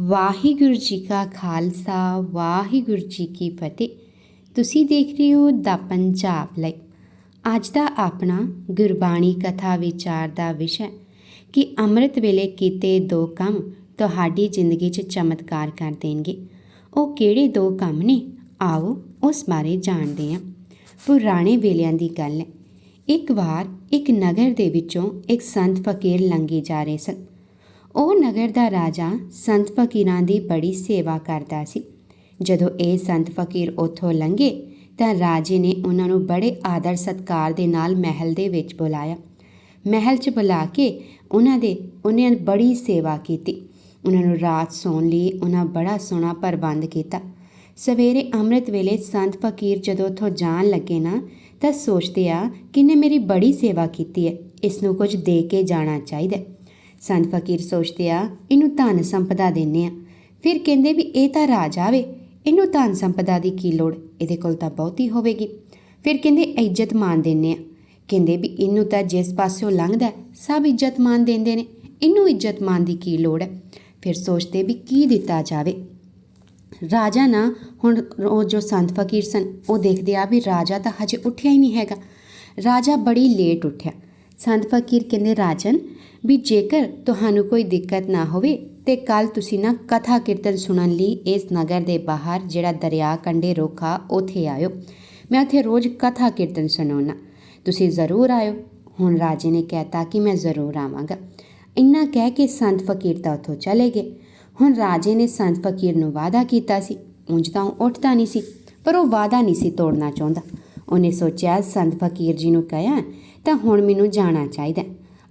ਵਾਹਿਗੁਰੂ ਜੀ ਕਾ ਖਾਲਸਾ, ਵਾਹਿਗੁਰੂ ਜੀ ਕੀ ਫਤਿਹ। ਤੁਸੀਂ ਦੇਖ ਰਹੇ ਹੋ ਦਾ ਪੰਜਾਬ ਲਾਈਵ। ਅੱਜ ਦਾ ਆਪਣਾ ਗੁਰਬਾਣੀ ਕਥਾ ਵਿਚਾਰ ਦਾ ਵਿਸ਼ਾ ਕਿ ਅੰਮ੍ਰਿਤ ਵੇਲੇ ਕੀਤੇ ਦੋ ਕੰਮ ਤੁਹਾਡੀ ਜ਼ਿੰਦਗੀ 'ਚ ਚਮਤਕਾਰ ਕਰ ਦੇਣਗੇ। ਉਹ ਕਿਹੜੇ ਦੋ ਕੰਮ ਨੇ? ਆਓ ਉਸ ਬਾਰੇ ਜਾਣਦੇ ਹਾਂ। ਪੁਰਾਣੇ ਵੇਲਿਆਂ ਦੀ ਗੱਲ ਹੈ। ਇੱਕ ਵਾਰ ਇੱਕ ਨਗਰ ਦੇ ਵਿੱਚੋਂ ਇੱਕ ਸੰਤ ਫਕੀਰ ਲੰਘੇ ਜਾ ਰਹੇ ਸਨ। ਉਹ ਨਗਰ ਦਾ ਰਾਜਾ ਸੰਤ ਫਕੀਰਾਂ ਦੀ ਬੜੀ ਸੇਵਾ ਕਰਦਾ ਸੀ। ਜਦੋਂ ਇਹ ਸੰਤ ਫਕੀਰ ਉੱਥੋਂ ਲੰਘੇ ਤਾਂ ਰਾਜੇ ਨੇ ਉਹਨਾਂ ਨੂੰ ਬੜੇ ਆਦਰ ਸਤਕਾਰ ਦੇ ਨਾਲ ਮਹਿਲ ਦੇ ਵਿੱਚ ਬੁਲਾਇਆ। ਮਹਿਲ 'ਚ ਬੁਲਾ ਕੇ ਉਹਨਾਂ ਦੇ, ਉਹਨੇ ਬੜੀ ਸੇਵਾ ਕੀਤੀ। ਉਹਨਾਂ ਨੂੰ ਰਾਤ ਸੌਣ ਲਈ ਉਹਨਾਂ ਬੜਾ ਸੋਹਣਾ ਪ੍ਰਬੰਧ ਕੀਤਾ। ਸਵੇਰੇ ਅੰਮ੍ਰਿਤ ਵੇਲੇ ਸੰਤ ਫਕੀਰ ਜਦੋਂ ਉੱਥੋਂ ਜਾਣ ਲੱਗੇ ਨਾ ਤਾਂ ਸੋਚਦੇ ਆ ਕਿ ਮੇਰੀ ਬੜੀ ਸੇਵਾ ਕੀਤੀ ਹੈ। ਇਸ ਨੂੰ ਕੁਝ ਦੇ ਕੇ ਜਾਣਾ ਚਾਹੀਦਾ ਸੰਤ ਫਕੀਰ ਸੋਚਦੇ ਆ, ਇਹਨੂੰ ਧਨ ਸੰਪਦਾ ਦਿੰਨੇ ਆ। ਫਿਰ ਕਹਿੰਦੇ ਵੀ ਇਹ ਤਾਂ ਰਾਜ ਆਵੇ, ਇਹਨੂੰ ਧਨ ਸੰਪਦਾ ਦੀ ਕੀ ਲੋੜ? ਇਹਦੇ ਕੋਲ ਤਾਂ ਬਹੁਤੀ ਹੋਵੇਗੀ। ਫਿਰ ਕਹਿੰਦੇ, ਇੱਜ਼ਤ ਮਾਨ ਦਿੰਨੇ ਆ। ਕਹਿੰਦੇ ਵੀ, ਇਹਨੂੰ ਤਾਂ ਜਿਸ ਪਾਸਿਓਂ ਲੰਘਦਾ, ਸਭ ਇੱਜ਼ਤ ਮਾਨ ਦਿੰਦੇ ਨੇ। ਇਹਨੂੰ ਇੱਜ਼ਤ ਮਾਨ ਦੀ ਕੀ ਲੋੜ ਹੈ? ਫਿਰ ਸੋਚਦੇ ਵੀ, ਕੀ ਦਿੱਤਾ ਜਾਵੇ? ਰਾਜਾ ਨਾ, ਹੁਣ ਉਹ ਜੋ ਸੰਤ ਫਕੀਰ ਸਨ, ਉਹ ਦੇਖਦੇ ਆ ਵੀ ਰਾਜਾ ਤਾਂ ਹਜੇ ਉੱਠਿਆ ਹੀ ਨਹੀਂ ਹੈਗਾ। ਰਾਜਾ ਬੜੀ ਲੇਟ ਉੱਠਿਆ। ਸੰਤ ਫਕੀਰ ਕਹਿੰਦੇ, ਰਾਜਨ, ਵੀ ਜੇਕਰ ਤੁਹਾਨੂੰ ਕੋਈ ਦਿੱਕਤ ਨਾ ਹੋਵੇ ਤੇ ਕੱਲ ਤੁਸੀਂ ਨਾ ਕਥਾ ਕੀਰਤਨ ਸੁਣਨ ਲਈ ਇਸ ਨਗਰ ਦੇ ਬਾਹਰ ਜਿਹੜਾ ਦਰਿਆ ਕੰਢੇ ਰੋਖਾ ਉੱਥੇ ਆਇਓ। ਮੈਂ ਉੱਥੇ ਰੋਜ਼ ਕਥਾ ਕੀਰਤਨ ਸੁਣਾਉਣਾ ਤੁਸੀਂ ਜ਼ਰੂਰ ਆਇਓ। ਹੁਣ ਰਾਜੇ ਨੇ ਕਹਿਤਾ ਕਿ ਮੈਂ ਜ਼ਰੂਰ ਆਵਾਂਗਾ। ਇੰਨਾ ਕਹਿ ਕੇ ਸੰਤ ਫਕੀਰ ਤਾਂ ਉੱਥੋਂ ਚਲੇ ਗਏ। ਹੁਣ ਰਾਜੇ ਨੇ ਸੰਤ ਫਕੀਰ ਨੂੰ ਵਾਅਦਾ ਕੀਤਾ ਸੀ। ਉਂਝ ਤਾਂ ਉਹ ਉੱਠਦਾ ਨਹੀਂ ਸੀ, ਪਰ ਉਹ ਵਾਅਦਾ ਨਹੀਂ ਸੀ ਤੋੜਨਾ ਚਾਹੁੰਦਾ। ਉਹਨੇ ਸੋਚਿਆ, ਸੰਤ ਫਕੀਰ ਜੀ ਨੂੰ ਕਹਿਆ ਤਾਂ ਹੁਣ ਮੈਨੂੰ ਜਾਣਾ ਚਾਹੀਦਾ।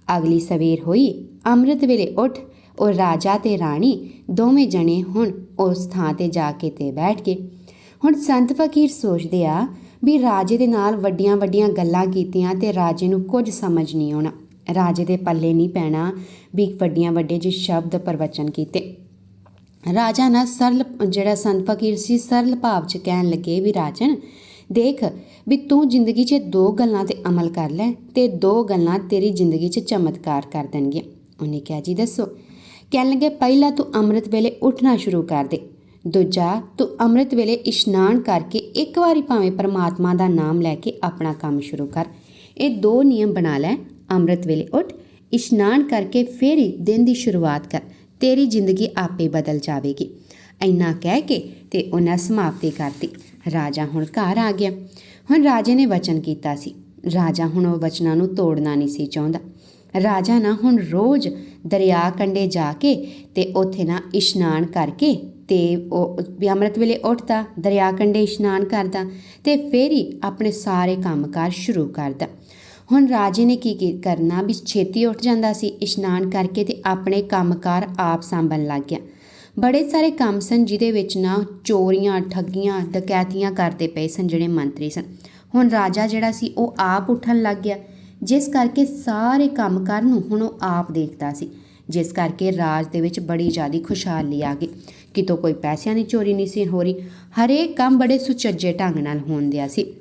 ਅਗਲੀ ਸਵੇਰ ਹੋਈ, ਅੰਮ੍ਰਿਤ ਵੇਲੇ ਉੱਠ, ਉਹ ਰਾਜਾ ਤੇ ਰਾਣੀ ਦੋਵੇਂ ਜਣੇ ਹੁਣ ਉਸ ਥਾਂ ਤੇ ਜਾ ਕੇ ਤੇ ਬੈਠ ਗਏ। ਹੁਣ ਸੰਤ ਫਕੀਰ ਸੋਚਦੇ ਆ ਵੀ ਰਾਜੇ ਦੇ ਨਾਲ ਵੱਡੀਆਂ ਵੱਡੀਆਂ ਗੱਲਾਂ ਕੀਤੀਆਂ ਤੇ ਰਾਜੇ ਨੂੰ ਕੁਝ ਸਮਝ ਨਹੀਂ ਆਉਣਾ। ਰਾਜੇ ਦੇ ਪੱਲੇ ਨਹੀਂ ਪੈਣਾ ਵੀ ਵੱਡੀਆਂ ਵੱਡੇ ਜਿਹੇ ਸ਼ਬਦ ਪ੍ਰਵਚਨ ਕੀਤੇ। ਰਾਜਾ ਨਾ ਸਰਲ, ਜਿਹੜਾ ਸੰਤ ਫਕੀਰ ਸੀ, ਸਰਲ ਭਾਵ ਚ ਕਹਿਣ ਲੱਗੇ ਵੀ ਰਾਜਨ ਦੇਖ ਵੀ ਤੂੰ ਜ਼ਿੰਦਗੀ 'ਚ ਦੋ ਗੱਲਾਂ ਤੇ ਅਮਲ ਕਰ ਲੈ ਤੇ ਦੋ ਗੱਲਾਂ ਤੇਰੀ ਜ਼ਿੰਦਗੀ 'ਚ ਚਮਤਕਾਰ ਕਰ ਦੇਣਗੀਆਂ। ਉਹਨੇ ਕਿਹਾ, ਜੀ ਦੱਸੋ। ਕਹਿਣ ਲੱਗੇ, ਪਹਿਲਾ ਤੂੰ ਅੰਮ੍ਰਿਤ ਵੇਲੇ ਉੱਠਣਾ ਸ਼ੁਰੂ ਕਰ ਦੇ। ਦੂਜਾ, ਤੂੰ ਅੰਮ੍ਰਿਤ ਵੇਲੇ ਇਸ਼ਨਾਨ ਕਰਕੇ ਇੱਕ ਵਾਰੀ ਭਾਵੇਂ ਪਰਮਾਤਮਾ ਦਾ ਨਾਮ ਲੈ ਕੇ ਆਪਣਾ ਕੰਮ ਸ਼ੁਰੂ ਕਰ। ਇਹ ਦੋ ਨਿਯਮ ਬਣਾ ਲੈ। ਅੰਮ੍ਰਿਤ ਵੇਲੇ ਉੱਠ, ਇਸ਼ਨਾਨ ਕਰਕੇ ਫੇਰ ਹੀ ਦਿਨ ਦੀ ਸ਼ੁਰੂਆਤ ਕਰ। ਤੇਰੀ ਜ਼ਿੰਦਗੀ ਆਪੇ ਬਦਲ ਜਾਵੇਗੀ। ਇੰਨਾ ਕਹਿ ਕੇ ਤੇ ਉਹਨਾਂ ਸਮਾਪਤੀ ਕਰਤੀ। ਰਾਜਾ ਹੁਣ ਘਰ ਆ ਗਿਆ। ਹੁਣ ਰਾਜੇ ਨੇ ਵਚਨ ਕੀਤਾ ਸੀ। ਰਾਜਾ ਹੁਣ ਉਹ ਵਚਨਾਂ ਨੂੰ ਤੋੜਨਾ ਨਹੀਂ ਸੀ ਚਾਹੁੰਦਾ। ਰਾਜਾ ਨਾ ਹੁਣ ਰੋਜ਼ ਦਰਿਆ ਕੰਢੇ ਜਾ ਕੇ ਤੇ ਉੱਥੇ ਨਾ ਇਸ਼ਨਾਨ ਕਰਕੇ ਤੇ ਉਹ ਵੀ ਅੰਮ੍ਰਿਤ ਵੇਲੇ ਉੱਠਦਾ, ਦਰਿਆ ਕੰਢੇ ਇਸ਼ਨਾਨ ਕਰਦਾ ਤੇ ਫੇਰ ਹੀ ਆਪਣੇ ਸਾਰੇ ਕੰਮਕਾਰ ਸ਼ੁਰੂ ਕਰਦਾ। ਹੁਣ ਰਾਜੇ ਨੇ ਕੀ ਕੀ ਕਰਨਾ? ਵੀ ਛੇਤੀ ਉੱਠ ਜਾਂਦਾ ਸੀ ਇਸ਼ਨਾਨ ਕਰਕੇ ਤੇ ਆਪਣੇ ਕੰਮਕਾਰ ਆਪ ਸੰਭਣ ਲੱਗ ਗਿਆ। ਬੜੇ ਸਾਰੇ ਕੰਮ ਸਨ ਜਿਹਦੇ ਵਿੱਚ ਨਾ ਚੋਰੀਆਂ, ਠੱਗੀਆਂ, ਡਕੈਤੀਆਂ ਕਰਦੇ ਪਏ ਸਨ ਜਿਹੜੇ ਮੰਤਰੀ ਸਨ। ਹੁਣ ਰਾਜਾ ਜਿਹੜਾ ਸੀ ਉਹ ਆਪ ਉੱਠਣ ਲੱਗ ਗਿਆ। ਜਿਸ ਕਰਕੇ ਸਾਰੇ ਕੰਮ ਕੰਮਕਾਰ ਨੂੰ ਹੁਣ ਉਹ ਆਪ ਦੇਖਦਾ ਸੀ। ਜਿਸ ਕਰਕੇ ਰਾਜ ਦੇ ਵਿੱਚ ਬੜੀ ਜ਼ਿਆਦੀ ਖੁਸ਼ਹਾਲੀ ਆ ਗਈ। ਕਿਤੋਂ ਕੋਈ ਪੈਸਿਆਂ ਦੀ ਚੋਰੀ ਨਹੀਂ ਸੀ ਹੋ ਰਹੀ। ਹਰੇਕ ਕੰਮ ਬੜੇ ਸੁਚੱਜੇ ਢੰਗ ਨਾਲ ਹੋਣ ਦਿਆ ਸੀ।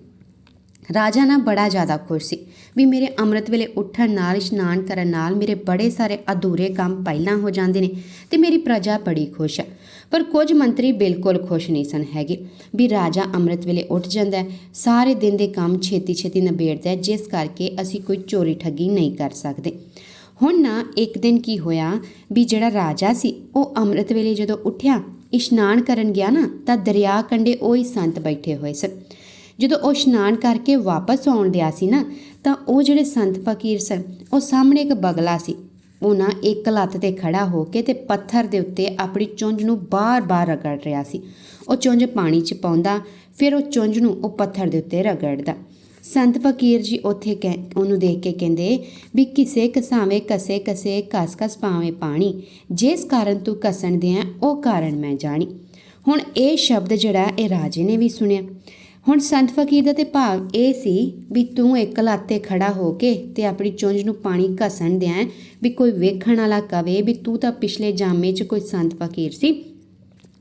ਰਾਜਾ ਨਾ ਬੜਾ ਜ਼ਿਆਦਾ ਖੁਸ਼ ਸੀ ਵੀ ਮੇਰੇ ਅੰਮ੍ਰਿਤ ਵੇਲੇ ਉੱਠਣ ਨਾਲ, ਇਸ਼ਨਾਨ ਕਰਨ ਨਾਲ ਮੇਰੇ ਬੜੇ ਸਾਰੇ ਅਧੂਰੇ ਕੰਮ ਪਹਿਲਾਂ ਹੋ ਜਾਂਦੇ ਨੇ ਤੇ ਮੇਰੀ ਪ੍ਰਜਾ ਬੜੀ ਖੁਸ਼ ਹੈ ਪਰ ਕੁਝ ਮੰਤਰੀ ਬਿਲਕੁਲ ਖੁਸ਼ ਨਹੀਂ ਸਨ ਹੈਗੇ ਵੀ ਰਾਜਾ ਅੰਮ੍ਰਿਤ ਵੇਲੇ ਉੱਠ ਜਾਂਦਾ ਸਾਰੇ ਦਿਨ ਦੇ ਕੰਮ ਛੇਤੀ ਛੇਤੀ ਨਿਬੇੜਦਾ ਜਿਸ ਕਰਕੇ ਅਸੀਂ ਕੋਈ ਚੋਰੀ ਠੱਗੀ ਨਹੀਂ ਕਰ ਸਕਦੇ। ਹੁਣ ਨਾ ਇੱਕ ਦਿਨ ਕੀ ਹੋਇਆ ਵੀ ਜਿਹੜਾ ਰਾਜਾ ਸੀ, ਉਹ ਅੰਮ੍ਰਿਤ ਵੇਲੇ ਜਦੋਂ ਉੱਠਿਆ, ਇਸ਼ਨਾਨ ਕਰਨ ਗਿਆ ਨਾ, ਤਾਂ ਦਰਿਆ ਕੰਢੇ ਉਹ ਹੀ ਸੰਤ ਬੈਠੇ ਹੋਏ ਸਨ। ਜਦੋਂ ਉਹ ਇਸ਼ਨਾਨ ਕਰਕੇ ਵਾਪਸ ਆਉਣ ਦਿਆ ਸੀ ਨਾ, ਤਾਂ ਉਹ ਜਿਹੜੇ ਸੰਤ ਫਕੀਰ ਸਨ, ਉਹ ਸਾਹਮਣੇ ਇੱਕ ਬਗਲਾ ਸੀ। ਉਹ ਨਾ ਇੱਕ ਲੱਤ ਤੇ ਖੜਾ ਹੋ ਕੇ ਤੇ ਪੱਥਰ ਦੇ ਉੱਤੇ ਆਪਣੀ ਚੁੰਝ ਨੂੰ ਬਾਰ-ਬਾਰ ਰਗੜ ਰਿਹਾ ਸੀ। ਉਹ ਚੁੰਝ ਪਾਣੀ 'ਚ ਪਾਉਂਦਾ, ਫਿਰ ਉਹ ਚੁੰਝ ਨੂੰ ਉਹ ਪੱਥਰ ਦੇ ਉੱਤੇ ਰਗੜਦਾ। ਸੰਤ ਫਕੀਰ ਜੀ ਉੱਥੇ ਕਹਿ, ਉਹਨੂੰ ਦੇਖ ਕੇ ਕਹਿੰਦੇ, ਵੀ ਕਿਸੇ ਕਸਾਵੇਂ ਕਸੇ ਕਸੇ ਕਸ ਕਸ ਪਾਵੇਂ ਪਾਣੀ, ਜਿਸ ਕਾਰਨ ਤੂੰ ਕਸਣ ਦੇ ਆ ਉਹ ਕਾਰਨ ਮੈਂ ਜਾਣੀ। ਹੁਣ ਇਹ ਸ਼ਬਦ ਜਿਹੜਾ, ਇਹ ਰਾਜੇ ਨੇ ਵੀ ਸੁਣਿਆ। ਹੁਣ ਸੰਤ ਫਕੀਰ ਦਾ ਤੇ ਭਾਵ ਇਹ ਸੀ ਵੀ ਤੂੰ ਇੱਕ ਲਾਤੇ ਖੜਾ ਹੋ ਕੇ ਤੇ ਆਪਣੀ ਚੁੰਝ ਨੂੰ ਪਾਣੀ ਘਸਣ ਦਿਆਂ ਵੀ ਕੋਈ ਵੇਖਣ ਵਾਲਾ ਕਵੇ ਵੀ ਤੂੰ ਤਾਂ ਪਿਛਲੇ ਜਾਮੇ 'ਚ ਕੋਈ ਸੰਤ ਫਕੀਰ ਸੀ।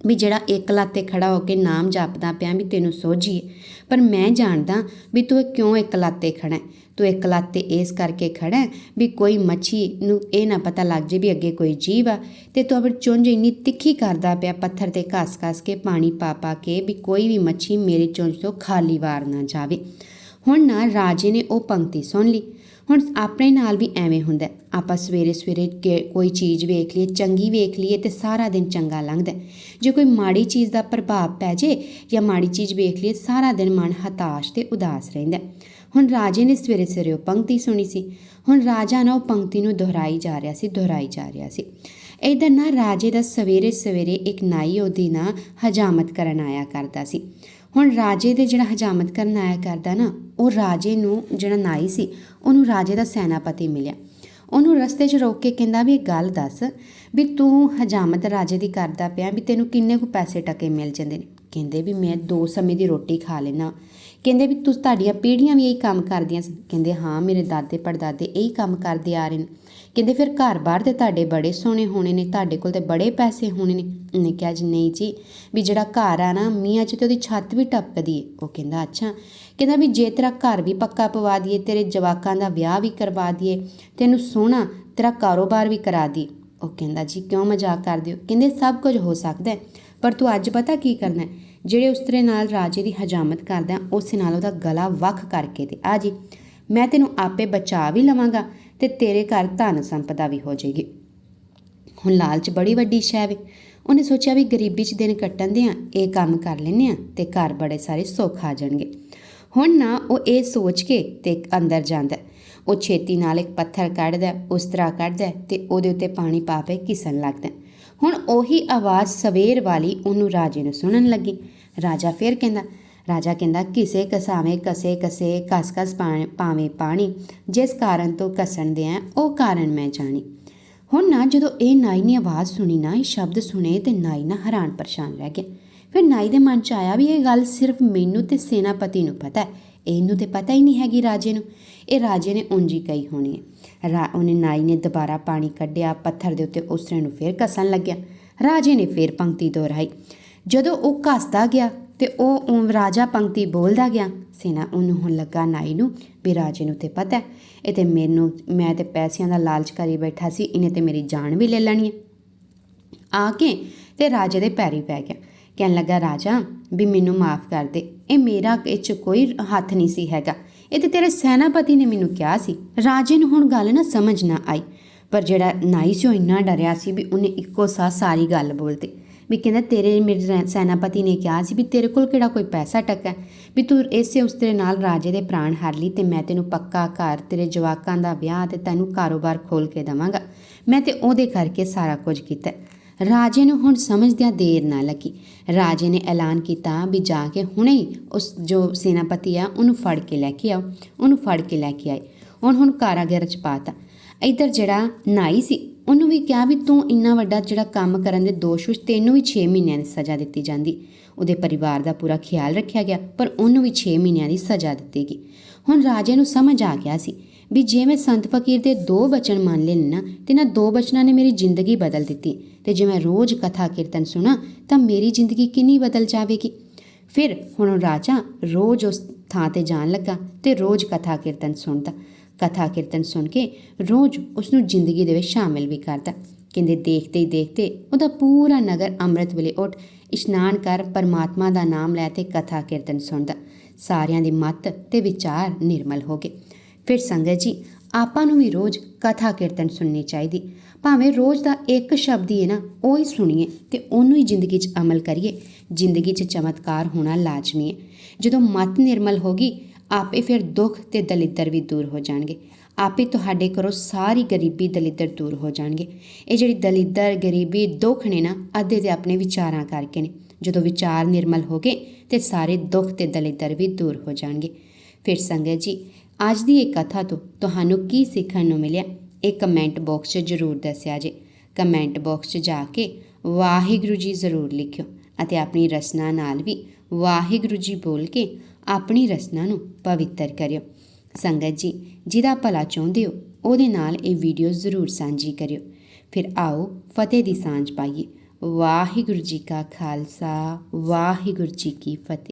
ਵੀ ਜਿਹੜਾ ਇੱਕ ਲੱਤ ਤੇ ਖੜਾ ਹੋ ਕੇ ਨਾਮ ਜਪਦਾ ਪਿਆ ਵੀ ਤੈਨੂੰ ਸੋਝੀਏ ਪਰ ਮੈਂ ਜਾਣਦਾ ਵੀ ਤੂੰ ਕਿਉਂ ਇੱਕ ਲੱਤ ਤੇ ਖੜਾ ਹੈ? ਤੂੰ ਇੱਕ ਲੱਤ ਇਸ ਕਰਕੇ ਖੜਾ ਹੈ ਵੀ ਕੋਈ ਮੱਛੀ ਨੂੰ ਇਹ ਨਾ ਪਤਾ ਲੱਗ ਜੇ ਵੀ ਅੱਗੇ ਕੋਈ ਜੀਵ ਆ ਤੇ ਤੂੰ ਆਪਣੀ ਚੁੰਝ ਇੰਨੀ ਤਿੱਖੀ ਕਰਦਾ ਪਿਆ ਪੱਥਰ ਤੇ ਘਸ-ਘਸ ਕੇ ਪਾਣੀ ਪਾ ਪਾ ਕੇ ਵੀ ਕੋਈ ਵੀ ਮੱਛੀ ਮੇਰੇ ਚੁੰਝ ਤੋਂ ਖਾਲੀ ਵਾਰ ਨਾ ਜਾਵੇ। ਹੁਣ ਨਾ ਰਾਜੇ ਨੇ ਉਹ ਪੰਕਤੀ ਸੁਣ ਲਈ। ਹੁਣ ਆਪਣੇ ਨਾਲ ਵੀ ਐਵੇਂ ਹੁੰਦਾ ਆਪਾਂ ਸਵੇਰੇ ਸਵੇਰੇ ਕੋਈ ਚੀਜ਼ ਵੇਖ ਲਈਏ, ਚੰਗੀ ਵੇਖ ਲਈਏ ਤੇ ਸਾਰਾ ਦਿਨ ਚੰਗਾ ਲੰਘਦਾ ਜੇ ਕੋਈ ਮਾੜੀ ਚੀਜ਼ ਦਾ ਪ੍ਰਭਾਵ ਪੈ ਜੇ ਜਾਂ ਮਾੜੀ ਚੀਜ਼ ਵੇਖ ਲਈਏ, ਸਾਰਾ ਦਿਨ ਮਨ ਹਤਾਸ਼ ਤੇ ਉਦਾਸ ਰਹਿੰਦਾ ਹੁਣ ਰਾਜੇ ਨੇ ਸਵੇਰੇ ਸਵੇਰੇ ਉਹ ਪੰਕਤੀ ਸੁਣੀ ਸੀ। ਹੁਣ ਰਾਜਾ ਨਾ ਉਹ ਪੰਕਤੀ ਨੂੰ ਦੁਹਰਾਈ ਜਾ ਰਿਹਾ ਸੀ, ਦੁਹਰਾਈ ਜਾ ਰਿਹਾ ਸੀ। ਇਧਰ ਨਾ ਰਾਜੇ ਦਾ ਸਵੇਰੇ ਸਵੇਰੇ ਇੱਕ ਨਾਈ ਉਹਦੀ ਨਾ ਹਜਾਮਤ ਕਰਨ ਆਇਆ ਕਰਦਾ ਸੀ। ਹੁਣ ਰਾਜੇ ਦੇ ਜਿਹੜਾ ਹਜਾਮਤ ਕਰਨ ਆਇਆ ਕਰਦਾ ਨਾ, ਉਹ ਰਾਜੇ ਨੂੰ ਜਿਹੜਾ ਨਾਈ ਸੀ, ਉਹਨੂੰ ਰਾਜੇ ਦਾ ਸੈਨਾਪਤੀ ਮਿਲਿਆ। ਉਹਨੂੰ ਰਸਤੇ 'ਚ ਰੋਕ ਕੇ ਕਹਿੰਦਾ ਵੀ ਇਹ ਗੱਲ ਦੱਸ, ਵੀ ਤੂੰ ਹਜਾਮਤ ਰਾਜੇ ਦੀ ਕਰਦਾ ਪਿਆ ਵੀ ਤੈਨੂੰ ਕਿੰਨੇ ਕੁ ਪੈਸੇ ਟਕੇ ਮਿਲ ਜਾਂਦੇ ਨੇ? ਕਹਿੰਦੇ ਵੀ ਮੈਂ ਦੋ ਸਮੇਂ ਦੀ ਰੋਟੀ ਖਾ ਲੈਣਾ ਕਹਿੰਦੇ ਵੀ ਤੁਸੀਂ ਤੁਹਾਡੀਆਂ ਪੀੜ੍ਹੀਆਂ ਵੀ ਇਹੀ ਕੰਮ ਕਰਦੀਆਂ ਸੀ ਕਹਿੰਦੇ ਹਾਂ, ਮੇਰੇ ਦਾਦੇ ਪੜਦਾਦੇ ਇਹੀ ਕੰਮ ਕਰਦੇ ਆ ਰਹੇ ਨੇ। ਕਹਿੰਦੇ ਫਿਰ ਘਰ-ਬਾਰ ਤੇ ਤੁਹਾਡੇ ਬੜੇ ਸੋਹਣੇ ਹੋਣੇ ਨੇ, ਤੁਹਾਡੇ ਕੋਲ ਤੇ ਬੜੇ ਪੈਸੇ ਹੋਣੇ ਨੇ। ਉਹਨੇ ਕਿਹਾ ਜੀ, ਨਹੀਂ ਜੀ, ਵੀ ਜਿਹੜਾ ਘਰ ਆ ਨਾ ਮੀਆਂ ਚ ਤੇ ਉਹਦੀ ਛੱਤ ਵੀ ਟਪਕਦੀ ਏ। ਉਹ ਕਹਿੰਦਾ, ਅੱਛਾ। ਕਹਿੰਦਾ ਵੀ ਜੇ ਤੇਰਾ ਘਰ ਵੀ ਪੱਕਾ ਪਵਾ ਦਈਏ, ਤੇਰੇ ਜਵਾਕਾਂ ਦਾ ਵਿਆਹ ਵੀ ਕਰਵਾ ਦਈਏ, ਤੈਨੂੰ ਸੋਹਣਾ, ਤੇਰਾ ਕਾਰੋਬਾਰ ਵੀ ਕਰਾ ਦੀ ਉਹ ਕਹਿੰਦਾ, ਜੀ ਕਿਉਂ ਮਜ਼ਾਕ ਕਰਦੇ ਹੋ? ਕਹਿੰਦੇ, ਸਭ ਕੁਝ ਹੋ ਸਕਦਾ ਪਰ ਤੂੰ ਅੱਜ ਪਤਾ ਕੀ ਕਰਨਾ ਜਿਹੜੇ ਉਸ ਉਸਤਰੇ ਨਾਲ ਰਾਜੇ ਦੀ ਹਜਾਮਤ ਕਰਦਾ, ਉਸ ਨਾਲ ਉਹਦਾ ਗਲਾ ਵੱਖ ਕਰਕੇ ਤੇ ਆ ਜੀ, ਮੈਂ ਤੈਨੂੰ ਆਪੇ ਬਚਾ ਵੀ ਲਵਾਂਗਾ। ਤੇ ਤੇਰੇ ਘਰ ਧਨ ਸੰਪਦਾ ਵੀ ਹੋ ਜਾਏਗੀ। ਹੁਣ ਲਾਲਚ ਬੜੀ ਵੱਡੀ ਸ਼ੈ ਵੇ। ਉਹਨੇ ਸੋਚਿਆ ਵੀ ਗਰੀਬੀ 'ਚ ਦਿਨ ਕੱਟਣ ਦੇ ਆ ਇਹ ਕੰਮ ਕਰ ਲੈਨੇ ਆ ਤੇ ਘਰ ਬੜੇ ਸਾਰੇ ਸੁੱਖ ਆ ਜਾਣਗੇ। ਹੁਣ ਨਾ ਉਹ ਇਹ ਸੋਚ ਕੇ ਤੇ ਅੰਦਰ ਜਾਂਦਾ ਉਹ ਛੇਤੀ ਨਾਲ ਇੱਕ ਪੱਥਰ ਕੱਢਦਾ ਉਸ ਤਰ੍ਹਾਂ ਕੱਢਦਾ ਹੈ ਤੇ ਉਹਦੇ ਉੱਤੇ ਪਾਣੀ ਪਾ ਕੇ ਘਿਸਣ ਲੱਗਦਾ ਹੁਣ ਉਹੀ ਆਵਾਜ਼ ਸਵੇਰ ਵਾਲੀ ਉਹਨੂੰ ਰਾਜੇ ਨੂੰ ਸੁਣਨ ਲੱਗੀ। ਰਾਜਾ ਫਿਰ ਕਹਿੰਦਾ ਰਾਜਾ ਕਹਿੰਦਾ, ਕਿਸੇ ਕਸਾਵੇਂ ਕਸੇ ਕਸੇ ਕਸ ਕਸ ਪਾਣੀ, ਪਾਵੇਂ ਪਾਣੀ, ਜਿਸ ਕਾਰਨ ਤੋਂ ਕਸਣ ਦੇ ਆ ਉਹ ਕਾਰਨ ਮੈਂ ਜਾਣੀ। ਹੁਣ ਨਾ ਜਦੋਂ ਇਹ ਨਾਈ ਨੇ ਆਵਾਜ਼ ਸੁਣੀ ਨਾ, ਇਹ ਸ਼ਬਦ ਸੁਣੇ ਤੇ ਨਾਈ ਨਾ ਹੈਰਾਨ ਪਰੇਸ਼ਾਨ ਰਹਿ ਗਿਆ। ਫਿਰ ਨਾਈ ਦੇ ਮਨ 'ਚ ਆਇਆ ਵੀ ਇਹ ਗੱਲ ਸਿਰਫ ਮੈਨੂੰ ਤੇ ਸੈਨਾਪਤੀ ਨੂੰ ਪਤਾ ਹੈ। ਇਹਨੂੰ ਤੇ ਪਤਾ ਹੀ ਨਹੀਂ ਹੈਗੀ ਰਾਜੇ ਨੂੰ। ਇਹ ਰਾਜੇ ਨੇ ਉਂਝ ਹੀ ਕਹੀ ਹੋਣੀ ਹੈ। ਰਾ, ਉਹਨੇ ਨਾਈ ਨੇ ਦੁਬਾਰਾ ਪਾਣੀ ਕੱਢਿਆ, ਪੱਥਰ ਦੇ ਉੱਤੇ ਉਸਰੇ ਨੂੰ ਫਿਰ ਕਸਣ ਲੱਗਿਆ। ਰਾਜੇ ਨੇ ਫਿਰ ਪੰਕਤੀ ਦੁਹਰਾਈ। ਜਦੋਂ ਉਹ ਘਸਦਾ ਗਿਆ ਤੇ ਉਹ ਉਹ ਰਾਜਾ ਪੰਕਤੀ ਬੋਲਦਾ ਗਿਆ। ਸੈਨਾ ਉਹਨੂੰ ਹੁਣ ਲੱਗਾ ਨਾਈ ਨੂੰ, ਵੀ ਰਾਜੇ ਨੂੰ ਤੇ ਪਤਾ ਹੈ, ਇਹ ਤੇ ਮੈਨੂੰ, ਮੈਂ ਤੇ ਪੈਸਿਆਂ ਦਾ ਲਾਲਚ ਕਰੀ ਬੈਠਾ ਸੀ, ਇਹਨੇ ਤੇ ਮੇਰੀ ਜਾਨ ਵੀ ਲੈ ਲੈਣੀ ਹੈ। ਆ ਕੇ ਤੇ ਰਾਜੇ ਦੇ ਪੈਰੀ ਪੈ ਗਿਆ। ਕਹਿਣ ਲੱਗਾ, ਰਾਜਾ, ਵੀ ਮੈਨੂੰ ਮਾਫ ਕਰ ਦੇ, ਇਹ ਮੇਰਾ ਇਹ 'ਚ ਕੋਈ ਹੱਥ ਨਹੀਂ ਸੀ ਹੈਗਾ। ਇਹ ਤੇ ਤੇਰੇ ਸੈਨਾਪਤੀ ਨੇ ਮੈਨੂੰ ਕਿਹਾ ਸੀ। ਰਾਜੇ ਨੂੰ ਹੁਣ ਗੱਲ ਨਾ ਸਮਝ ਨਾ ਆਈ। ਪਰ ਜਿਹੜਾ ਨਾਈ ਸੀ, ਉਹ ਇੰਨਾ ਡਰਿਆ ਸੀ ਵੀ ਉਹਨੇ ਇੱਕੋ ਸਾਹ ਸਾਰੀ ਗੱਲ ਬੋਲਤੀ। ਵੀ ਕਹਿੰਦਾ ਤੇਰੇ ਮੇਰੇ ਸੈਨਾਪਤੀ ਨੇ ਕਿਹਾ ਸੀ ਵੀ ਤੇਰੇ ਕੋਲ ਕਿਹੜਾ ਕੋਈ ਪੈਸਾ ਟੱਕਾ ਵੀ ਤੂੰ ਇਸੇ ਉਸ ਤੇਰੇ ਨਾਲ ਰਾਜੇ ਦੇ ਪ੍ਰਾਣ ਹਾਰ ਲਈ ਤੇ ਮੈਂ ਤੈਨੂੰ ਪੱਕਾ ਘਰ, ਤੇਰੇ ਜਵਾਕਾਂ ਦਾ ਵਿਆਹ ਤੇ ਤੈਨੂੰ ਕਾਰੋਬਾਰ ਖੋਲ ਕੇ ਦਵਾਂਗਾ। ਮੈਂ ਤੇ ਉਹਦੇ ਕਰਕੇ ਸਾਰਾ ਕੁਝ ਕੀਤਾ ਰਾਜੇ ਨੂੰ ਹੁਣ ਸਮਝਦਿਆਂ ਦੇਰ ਨਾ ਲੱਗੀ। ਰਾਜੇ ਨੇ ਐਲਾਨ ਕੀਤਾ ਵੀ ਜਾ ਕੇ ਹੁਣੇ ਹੀ ਉਸ ਜੋ ਸੈਨਾਪਤੀ ਆ, ਉਹਨੂੰ ਫੜ ਕੇ ਲੈ ਕੇ ਆਓ। ਉਹਨੂੰ ਫੜ ਕੇ ਲੈ ਕੇ ਆਏ। ਹੁਣ ਹੁਣ ਕਾਰਾਗਰ ਚ ਪਾਤਾ ਇੱਧਰ ਜਿਹੜਾ ਨਾਈ ਸੀ, ਉਹਨੂੰ ਵੀ ਕਿਹਾ ਵੀ ਤੂੰ ਇੰਨਾ ਵੱਡਾ ਜਿਹੜਾ ਕੰਮ ਕਰਨ ਦੇ ਦੋਸ਼ ਵਿੱਚ ਤੈਨੂੰ ਵੀ 6 ਮਹੀਨਿਆਂ ਦੀ ਸਜ਼ਾ ਦਿੱਤੀ ਜਾਂਦੀ। ਉਹਦੇ ਪਰਿਵਾਰ ਦਾ ਪੂਰਾ ਖਿਆਲ ਰੱਖਿਆ ਗਿਆ, ਪਰ ਉਹਨੂੰ ਵੀ 6 ਮਹੀਨਿਆਂ ਦੀ ਸਜ਼ਾ ਦਿੱਤੀ ਗਈ। ਹੁਣ ਰਾਜੇ ਨੂੰ ਸਮਝ ਆ ਗਿਆ ਸੀ ਵੀ ਜੇ ਮੈਂ ਸੰਤ ਫਕੀਰ ਦੇ ਦੋ ਬਚਨ ਮੰਨ ਲਏ ਨਾ ਤੇ ਨਾ ਦੋ ਬਚਨਾਂ ਨੇ ਮੇਰੀ ਜ਼ਿੰਦਗੀ ਬਦਲ ਦਿੱਤੀ, ਤੇ ਜੇ ਮੈਂ ਰੋਜ਼ ਕਥਾ ਕੀਰਤਨ ਸੁਣਾ, ਤਾਂ ਮੇਰੀ ਜ਼ਿੰਦਗੀ ਕਿੰਨੀ ਬਦਲ ਜਾਵੇਗੀ? ਫਿਰ ਹੁਣ ਰਾਜਾ ਰੋਜ਼ ਉਸ ਥਾਂ ਤੇ ਜਾਣ ਲੱਗਾ ਤੇ ਰੋਜ਼ ਕਥਾ ਕੀਰਤਨ ਸੁਣਦਾ। ਕਥਾ ਕੀਰਤਨ ਸੁਣ ਕੇ ਰੋਜ਼ ਉਸ ਨੂੰ ਜ਼ਿੰਦਗੀ ਦੇ ਵਿੱਚ ਸ਼ਾਮਿਲ ਵੀ ਕਰਦਾ। ਕਹਿੰਦੇ ਦੇਖਦੇ ਹੀ ਦੇਖਦੇ ਉਹਦਾ ਪੂਰਾ ਨਗਰ ਅੰਮ੍ਰਿਤ ਵੇਲੇ ਉੱਠ ਇਸ਼ਨਾਨ ਕਰ ਪਰਮਾਤਮਾ ਦਾ ਨਾਮ ਲੈ ਤੇ ਕਥਾ ਕੀਰਤਨ ਸੁਣਦਾ। ਸਾਰਿਆਂ ਦੀ ਮਤ ਤੇ ਵਿਚਾਰ ਨਿਰਮਲ ਹੋ ਗਏ। ਫਿਰ ਸੰਗਤ ਜੀ, ਆਪਾਂ ਨੂੰ ਵੀ ਰੋਜ਼ ਕਥਾ ਕੀਰਤਨ ਸੁਣਨੀ ਚਾਹੀਦੀ। ਭਾਵੇਂ ਰੋਜ਼ ਦਾ ਇੱਕ ਸ਼ਬਦ ਹੀ ਹੈ ਨਾ, ਉਹ ਹੀ ਸੁਣੀਏ ਤੇ ਉਹਨੂੰ ਹੀ ਜ਼ਿੰਦਗੀ 'ਚ ਅਮਲ ਕਰੀਏ। ਜ਼ਿੰਦਗੀ 'ਚ ਚਮਤਕਾਰ ਹੋਣਾ ਲਾਜ਼ਮੀ ਹੈ। ਜਦੋਂ ਮਤ ਨਿਰਮਲ ਹੋਗੀ ਆਪੇ ਫਿਰ ਦੁੱਖ ਤੇ ਦਲਿੱਦਰ ਵੀ ਦੂਰ ਹੋ ਜਾਣਗੇ। ਆਪੇ ਤੁਹਾਡੇ ਘਰੋਂ ਸਾਰੀ ਗਰੀਬੀ ਦਲਿੱਦਰ ਦੂਰ ਹੋ ਜਾਣਗੇ। ਇਹ ਜਿਹੜੀ ਦਲਿੱਦਰ, ਗਰੀਬੀ, ਦੁੱਖ ਨੇ ਨਾ, ਅੱਧੇ ਤੇ ਆਪਣੇ ਵਿਚਾਰਾਂ ਕਰਕੇ ਨੇ। ਜਦੋਂ ਵਿਚਾਰ ਨਿਰਮਲ ਹੋ ਗਏ ਤੇ ਸਾਰੇ ਦੁੱਖ ਤੇ ਦਲਿੱਦਰ ਵੀ ਦੂਰ ਹੋ ਜਾਣਗੇ। ਫਿਰ ਸੰਗਤ ਜੀ, ਅੱਜ ਦੀ ਇਹ ਕਥਾ ਤੋਂ ਤੁਹਾਨੂੰ ਕੀ ਸਿੱਖਣ ਨੂੰ ਮਿਲਿਆ? ਇਹ ਕਮੈਂਟ ਬਾਕਸ 'ਚ ਜ਼ਰੂਰ ਦੱਸਿਆ ਜੇ। ਕਮੈਂਟ ਬਾਕਸ 'ਚ ਜਾ ਕੇ ਵਾਹਿਗੁਰੂ ਜੀ ਜ਼ਰੂਰ ਲਿਖਿਓ ਅਤੇ ਆਪਣੀ ਰਚਨਾ ਨਾਲ ਵੀ ਵਾਹਿਗੁਰੂ ਜੀ ਬੋਲ ਕੇ ਆਪਣੀ ਰਚਨਾ ਨੂੰ ਪਵਿੱਤਰ ਕਰਿਓ। ਸੰਗਤ ਜੀ, ਜਿਹਦਾ ਭਲਾ ਚਾਹੁੰਦੇ ਹੋ, ਉਹਦੇ ਨਾਲ ਇਹ ਵੀਡੀਓ ਜ਼ਰੂਰ ਸਾਂਝੀ ਕਰਿਓ। ਫਿਰ ਆਓ, ਫਤਿਹ ਦੀ ਸਾਂਝ ਪਾਈਏ। ਵਾਹਿਗੁਰੂ ਜੀ ਕਾ ਖਾਲਸਾ, ਵਾਹਿਗੁਰੂ ਜੀ ਕੀ ਫਤਿਹ।